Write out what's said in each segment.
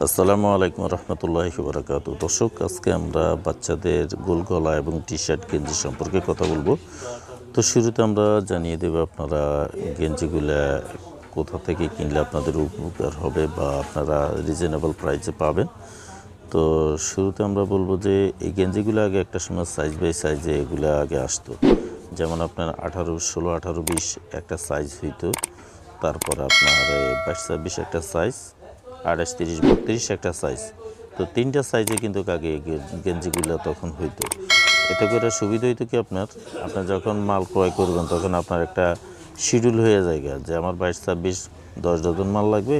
আসসালামু আলাইকুম রহমতুল্লাহ বরাকাত দর্শক, আজকে আমরা বাচ্চাদের গোল গলা এবং টি শার্ট গেঞ্জি সম্পর্কে কথা বলব। তো শুরুতে আমরা জানিয়ে দেবো আপনারা গেঞ্জিগুলা কোথা থেকে কিনলে আপনাদের উপকার হবে বা আপনারা রিজনেবল প্রাইসে পাবেন। তো শুরুতে আমরা বলব যে এই গেঞ্জিগুলো আগে একটা সময় সাইজ বাই সাইজে এগুলো আগে আসতো। যেমন আপনার আঠারো, ষোলো, আঠারো, বিশ একটা সাইজ হইতো। তারপর আপনার বাইশ, ছাব্বিশ একটা সাইজ আঠাশ, তিরিশ, বত্রিশ একটা সাইজ তো তিনটা সাইজে কিন্তু আগে গেঞ্জিগুলো তখন হইতো। এতে করে সুবিধা হইতো কি আপনার? আপনার যখন মাল ক্রয় করবেন, তখন আপনার একটা শিডিউল হয়ে যায় যে আমার বাইশ, ছাব্বিশ, দশ ডজন মাল লাগবে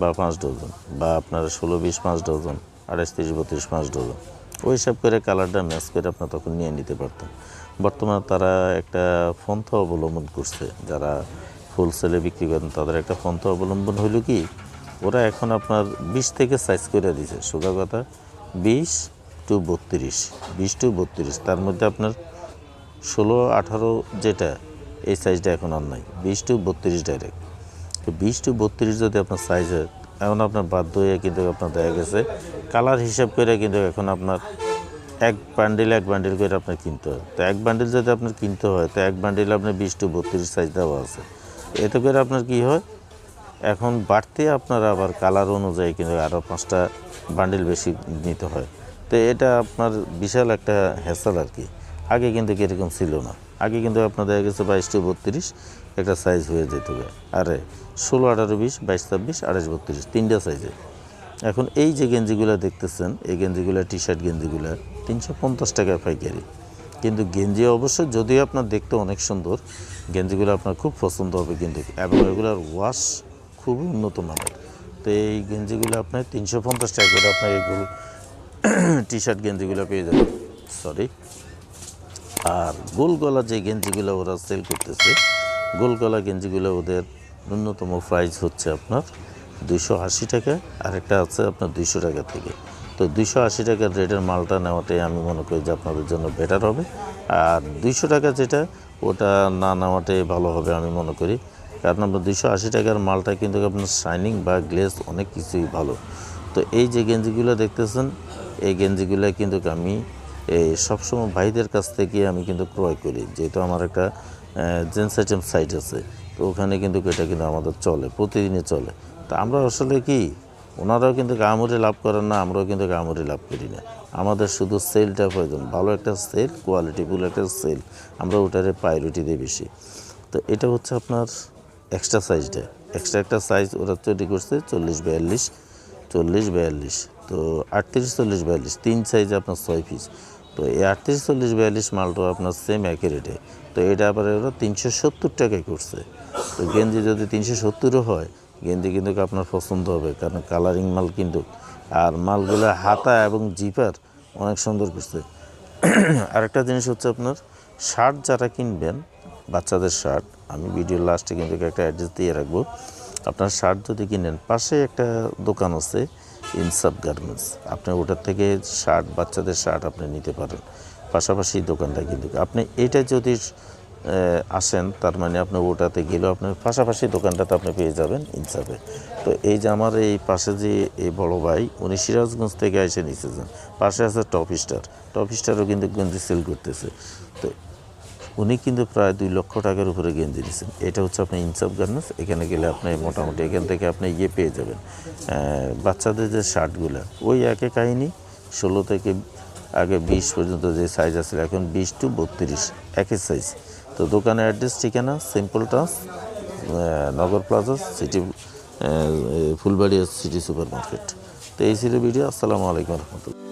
বা পাঁচ ডজন, বা আপনার ষোলো, বিশ, পাঁচ ডজন, আঠাশ, তিরিশ, বত্রিশ, পাঁচ ডজন। ওই হিসাব করে কালারটা ম্যাচ করে আপনার তখন নিয়ে নিতে পারতেন। বর্তমানে তারা একটা পন্থা অবলম্বন করছে, যারা হোলসেলে বিক্রি করেন, তাদের একটা পন্থা অবলম্বন হইল কি? ওরা এখন আপনার বিশ থেকে সাইজ করে দিছে। সোজা কথা, বিশ টু বত্রিশ, বিশ টু বত্রিশ, তার মধ্যে আপনার ষোলো, আঠারো যেটা, এই সাইজটা এখন আর নাই। বিশ টু বত্রিশ ডাইরেক্ট তো বিশ টু বত্রিশ যদি আপনার সাইজ হয়, এখন আপনার বাধ্য হয়ে কিন্তু আপনার দেখা গেছে কালার হিসাব করে কিন্তু এখন আপনার এক বান্ডিল এক বান্ডিল করে আপনার কিনতে হয়। তো এক বান্ডিল যদি আপনার কিনতে হয়, তো এক বান্ডিল আপনার বিশ টু বত্রিশ সাইজ দেওয়া আছে। এতে করে আপনার কি হয় এখন বাড়তে আপনার আবার কালার অনুযায়ী কিন্তু আরও পাঁচটা বান্ডিল বেশি নিতে হয়। তো এটা আপনার বিশাল একটা হ্যাসাল আর কি। আগে কিন্তু এরকম ছিল না। আগে কিন্তু আপনার দেখা গেছে বাইশ টু বত্রিশ একটা সাইজ হয়ে যেত। আরে ষোলো, আঠারো, বিশ, বাইশ, ছাব্বিশ, আঠাশ, বত্রিশ, তিনটা সাইজে এখন এই যে গেঞ্জিগুলো দেখতেছেন, এই গেঞ্জিগুলো টি শার্ট গেঞ্জিগুলো, তিনশো পঞ্চাশ টাকা পাইকারি। কিন্তু গেঞ্জি অবশ্য যদিও আপনার দেখতে অনেক সুন্দর, গেঞ্জিগুলো আপনার খুব পছন্দ হবে কিন্তু, এবং এগুলোর ওয়াশ খুবই উন্নত মানের। তো এই গেঞ্জিগুলো আপনার তিনশো পঞ্চাশ টাকা করে আপনার এইগুলো টি শার্ট গেঞ্জিগুলো পেয়ে যাবেন। সরি আর গোল গলা যে গেঞ্জিগুলো ওরা সেল করতেছে, গোল গলা গেঞ্জিগুলো ওদের ন্যূনতম প্রাইস হচ্ছে আপনার দুশো আশি টাকা, আর একটা আছে আপনার দুশো টাকা থেকে। তো দুশো আশি টাকার রেটের মালটা নেওয়াটাই আমি মনে করি যে আপনাদের জন্য বেটার হবে। আর দুইশো টাকা যেটা, ওটা না নেওয়াটাই ভালো হবে আমি মনে করি। কারণ আপনার দুশো আশি টাকার মালটা কিন্তু আপনার শাইনিং বা গ্লেস অনেক কিছুই ভালো। তো এই যে গেঞ্জিগুলো দেখতেছেন, এই গেঞ্জিগুলো কিন্তু আমি এই সবসময় ভাইদের কাছ থেকে আমি কিন্তু ক্রয় করি। যেহেতু আমার একটা জেন্টস আইটেম সাইট আছে, তো ওখানে কিন্তু এটা কিন্তু আমাদের চলে, প্রতিদিনই চলে। তা আমরা আসলে কি, ওনারাও কিন্তু গামুরি লাভ করেন না, আমরাও কিন্তু গামুরি লাভ করি না। আমাদের শুধু সেলটা প্রয়োজন, ভালো একটা সেল কোয়ালিটিফুল একটা সেল, আমরা ওটারে প্রায়োরিটি দিই বেশি। তো এটা হচ্ছে আপনার এক্সট্রা সাইজটা। এক্সট্রা একটা সাইজ ওরা তৈরি করছে চল্লিশ বিয়াল্লিশ চল্লিশ বিয়াল্লিশ। তো আটত্রিশ, চল্লিশ বিয়াল্লিশ, তিন সাইজে আপনার ছয় পিস তো এই আটত্রিশ, চল্লিশ বিয়াল্লিশ মালটা আপনার সেম একই রেটে তো এটা আবার ওরা তিনশো সত্তর টাকায় করছে। তো গেঞ্জি যদি তিনশো সত্তরও হয়, গেঞ্জি কিন্তু আপনার পছন্দ হবে, কারণ কালারিং মাল কিন্তু। আর মালগুলো হাতা এবং জিপার অনেক সুন্দর করছে। আরেকটা জিনিস হচ্ছে আপনার শার্ট যারা কিনবেন, বাচ্চাদের শার্ট আমি ভিডিও লাস্টে কিন্তু একটা অ্যাড্রেস দিয়ে রাখব। আপনার শার্ট যদি কিনেন, পাশে একটা দোকান আছে ইনসাফ গার্মেন্টস আপনি ওটার থেকে শার্ট বাচ্চাদের শার্ট আপনি নিতে পারেন। পাশাপাশি দোকানটা কিন্তু, আপনি এটা যদি আসেন, তার মানে আপনি ওটাতে গেলেও আপনার পাশাপাশি দোকানটাতে আপনি পেয়ে যাবেন ইনসাফে তো এই যে আমার এই পাশে যে, এই বড় ভাই, উনি সিরাজগঞ্জ থেকে এসে নিতেছেন পাশে আছে টপ স্টার টপ স্টারও কিন্তু গঞ্জি সেল করতেছে। তো উনি কিন্তু প্রায় দুই লক্ষ টাকার উপরে গেঞ্জি দিচ্ছেন এটা হচ্ছে আপনার ইনসাফ গার্মেন্টস এখানে গেলে আপনি মোটামুটি এখান থেকে আপনি ইয়ে পেয়ে যাবেন। বাচ্চাদের যে শার্টগুলো ওই একই কাহিনি, ষোলো থেকে আগে বিশ পর্যন্ত যে সাইজ আছে এখন বিশ টু বত্রিশ একই সাইজ তো দোকানের অ্যাড্রেস ঠিকানা সিম্পল towns Nagar plaza city Fulbaria city super market তো এই ছিল ভিডিও আসসালামু আলাইকুম রহমতুল্লাহ।